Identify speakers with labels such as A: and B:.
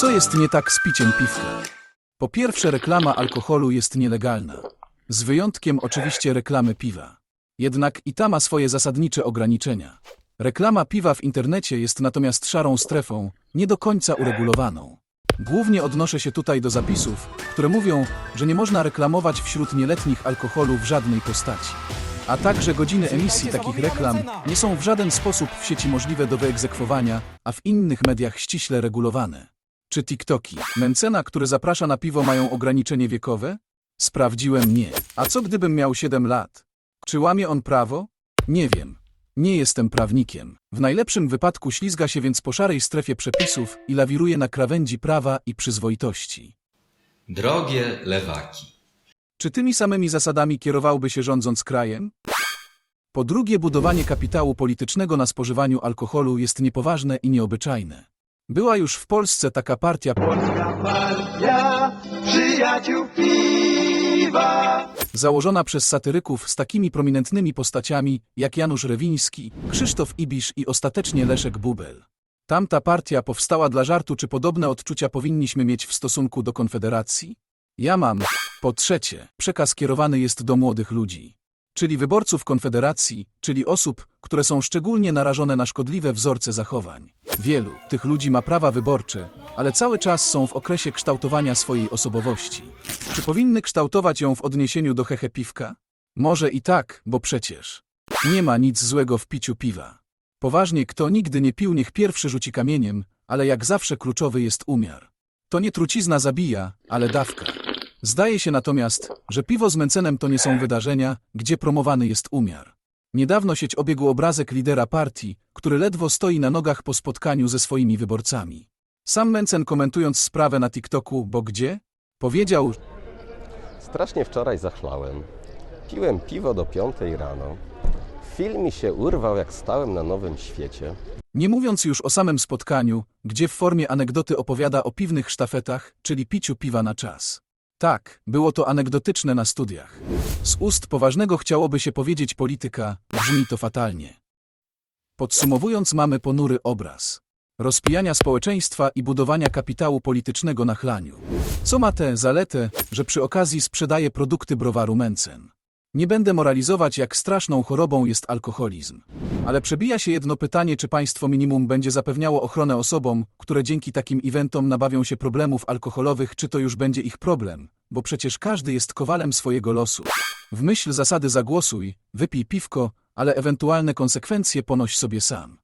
A: Co jest nie tak z piciem piwka? Po pierwsze, reklama alkoholu jest nielegalna. Z wyjątkiem oczywiście reklamy piwa. Jednak i ta ma swoje zasadnicze ograniczenia. Reklama piwa w internecie jest natomiast szarą strefą, nie do końca uregulowaną. Głównie odnoszę się tutaj do zapisów, które mówią, że nie można reklamować wśród nieletnich alkoholu w żadnej postaci. A także godziny emisji takich reklam nie są w żaden sposób w sieci możliwe do wyegzekwowania, a w innych mediach ściśle regulowane. Czy TikToki, Mencena, który zaprasza na piwo, mają ograniczenie wiekowe? Sprawdziłem nie. A co gdybym miał 7 lat? Czy łamie on prawo? Nie wiem. Nie jestem prawnikiem. W najlepszym wypadku ślizga się więc po szarej strefie przepisów i lawiruje na krawędzi prawa i przyzwoitości.
B: Drogie lewaki.
A: Czy tymi samymi zasadami kierowałby się rządząc krajem? Po drugie, budowanie kapitału politycznego na spożywaniu alkoholu jest niepoważne i nieobyczajne. Była już w Polsce taka partia
C: Partia przyjaciół piwa.
A: założona przez satyryków z takimi prominentnymi postaciami jak Janusz Rewiński, Krzysztof Ibisz i ostatecznie Leszek Bubel. Tamta partia powstała dla żartu, czy podobne odczucia powinniśmy mieć w stosunku do Konfederacji? Ja mam. Po trzecie, przekaz kierowany jest do młodych ludzi, czyli wyborców Konfederacji, czyli osób, które są szczególnie narażone na szkodliwe wzorce zachowań. Wielu tych ludzi ma prawa wyborcze, ale cały czas są w okresie kształtowania swojej osobowości. Czy powinny kształtować ją w odniesieniu do hehe piwka? Może i tak, bo przecież nie ma nic złego w piciu piwa. Poważnie, kto nigdy nie pił, niech pierwszy rzuci kamieniem, ale jak zawsze kluczowy jest umiar. To nie trucizna zabija, ale dawka. Zdaje się natomiast, że piwo z Mencenem to nie są wydarzenia, gdzie promowany jest umiar. Niedawno sieć obiegł obrazek lidera partii, który ledwo stoi na nogach po spotkaniu ze swoimi wyborcami. Sam Mencen komentując sprawę na TikToku, bo gdzie? Powiedział,
D: Strasznie wczoraj zachlałem. Piłem piwo do piątej rano. Film mi się urwał, jak stałem na nowym świecie.
A: Nie mówiąc już o samym spotkaniu, gdzie w formie anegdoty opowiada o piwnych sztafetach, czyli piciu piwa na czas. Tak, było to anegdotyczne na studiach. Z ust poważnego chciałoby się powiedzieć polityka, brzmi to fatalnie. Podsumowując, mamy ponury obraz rozpijania społeczeństwa i budowania kapitału politycznego na chlaniu. Co ma tę zaletę, że przy okazji sprzedaje produkty browaru Mencen. Nie będę moralizować, jak straszną chorobą jest alkoholizm. Ale przebija się jedno pytanie, czy państwo minimum będzie zapewniało ochronę osobom, które dzięki takim eventom nabawią się problemów alkoholowych, czy to już będzie ich problem, bo przecież każdy jest kowalem swojego losu. W myśl zasady zagłosuj, wypij piwko, ale ewentualne konsekwencje ponoś sobie sam.